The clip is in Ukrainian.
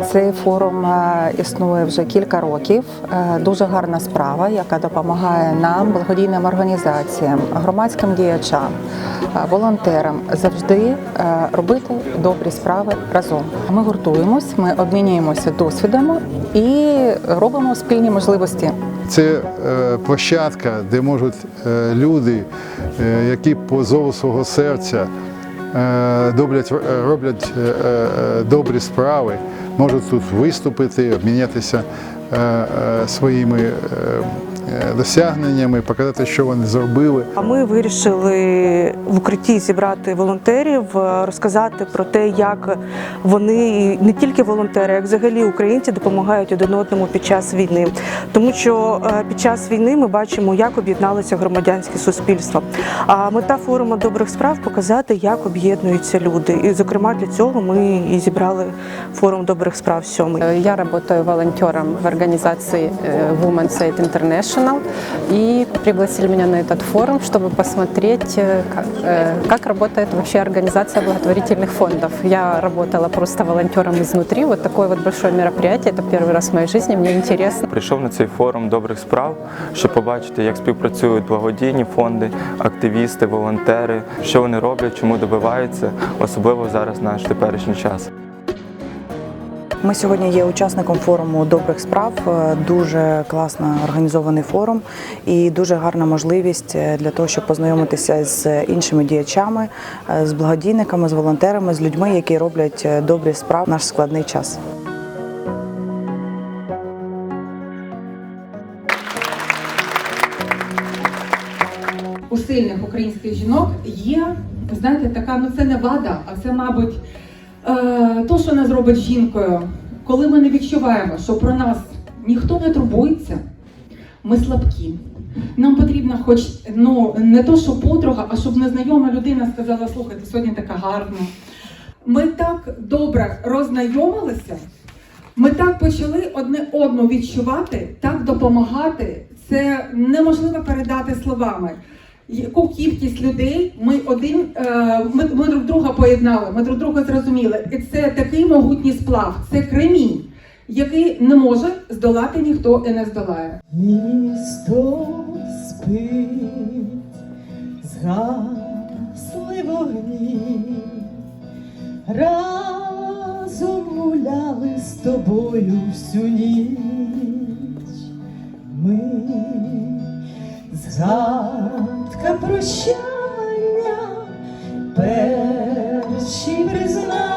Цей форум е, існує вже кілька років. Е, Дуже гарна справа, яка допомагає нам, благодійним організаціям, громадським діячам, е, волонтерам завжди робити добрі справи разом. Ми гуртуємось, ми обмінюємося досвідом і робимо спільні можливості. Це площадка, де можуть люди, які по зову свого серця е, е, роблять е, е, добрі справи, можуть тут виступити, обмінятися своїми досягненнями, показати, що вони зробили. А ми вирішили в укритті зібрати волонтерів, е, розказати про те, як вони не тільки волонтери, як взагалі українці допомагають один одному під час війни. Тому що е, під час війни ми бачимо, як об'єдналося громадянське суспільство. А мета форуму добрих справ показати, як об'єднуються люди. І, зокрема, для цього ми і зібрали форум добрих справ сьомий. Я работаю волонтером в организации э, Women's Aid International и пригласили меня на этот форум, чтобы посмотреть, э, как, э, как работает вообще организация благотворительных фондов. Я работала просто волонтером изнутри. Вот такое вот большое мероприятие. Это первый раз в моей жизни. Мне интересно. Прийшов на цей форум добрих справ, щоб побачити, як співпрацюють благодійні фонди, активісти, волонтери, що вони роблять, чому добиваються, особливо зараз в наш теперішній час. Ми сьогодні є учасником форуму добрих справ. Е, Дуже класно організований форум і дуже гарна можливість е, для того, щоб познайомитися з іншими діячами, е, з благодійниками, з волонтерами, з людьми, які роблять добрі справи в наш складний час. у сильних українських жінок є, знаєте, така, ну це не вада, а це, мабуть, то, що нас робить жінкою. Коли ми не відчуваємо, що про нас ніхто не турбується, ми слабкі. Нам потрібно хоч ну, не то, що подруга, а щоб незнайома людина сказала, слухай, ти сьогодні така гарна. Ми так добре роззнайомилися, ми так почали одне одну відчувати, так допомагати. Це неможливо передати словами. Яку кількість людей ми один е, ми, ми друг друга поєднали, ми друг друга зрозуміли. І це такий могутній сплав, це кремінь, який не може здолати ніхто і не здолає. Місто спить, згасли вогні, разом гуляли з тобою всю ніч. прощання, перші признання.